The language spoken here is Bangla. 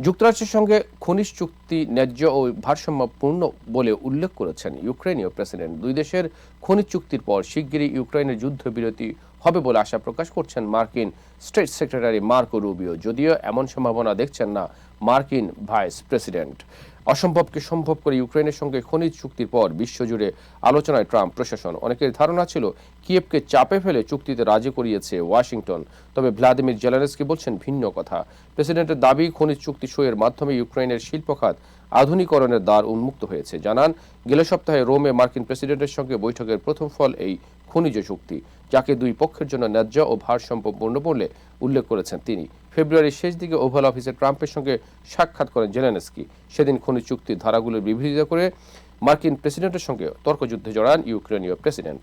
যুক্তরাষ্ট্রের সঙ্গে খনিজ চুক্তি ন্যায্য ও ভারসাম্যপূর্ণ বলে উল্লেখ করেছেন ইউক্রেনীয় প্রেসিডেন্ট। দুই দেশের খনিজ চুক্তির পর শিগগিরই ইউক্রেনের যুদ্ধবিরতি হবে বলে আশা প্রকাশ করছেন মার্কিন স্টেট সেক্রেটারি মার্কো রুবিও। যদিও এমন সম্ভাবনা দেখছেন না মার্কিন ভাইস প্রেসিডেন্ট। অসম্ভবকে সম্ভব করে ইউক্রেনের সঙ্গে খনিজ চুক্তির পর বিশ্বজুড়ে আলোচনায় ট্রাম্প প্রশাসন। অনেকের ধারণা ছিল কিয়েভকে চাপে ফেলে চুক্তিতে রাজি করিয়েছে ওয়াশিংটন। তবে ভ্লাদিমির জেলানস্কি বলছেন ভিন্ন কথা। প্রেসিডেন্টের দাবি, খনিজ চুক্তি সইয়ের মাধ্যমে ইউক্রেনের শিল্পখাত আধুনিকরণের দ্বার উন্মুক্ত হয়েছে। জানান, গেল সপ্তাহে রোমে মার্কিন প্রেসিডেন্টের সঙ্গে বৈঠকের প্রথম ফল এই খনিজ চুক্তি, যাকে দুই পক্ষের জন্য ন্যায্য ও ভারসাম্যপূর্ণ বলে উল্লেখ করেছেন তিনি। ফেব্রুয়ারির শেষ দিকে ওভাল অফিসে ট্রাম্পের সঙ্গে সাক্ষাৎ করেন জেলেনস্কি। সেদিন খনিজ চুক্তির ধারাগুলোর বিরোধিতা করে মার্কিন প্রেসিডেন্টের সঙ্গে তর্কযুদ্ধে জড়ান ইউক্রেনীয় প্রেসিডেন্ট।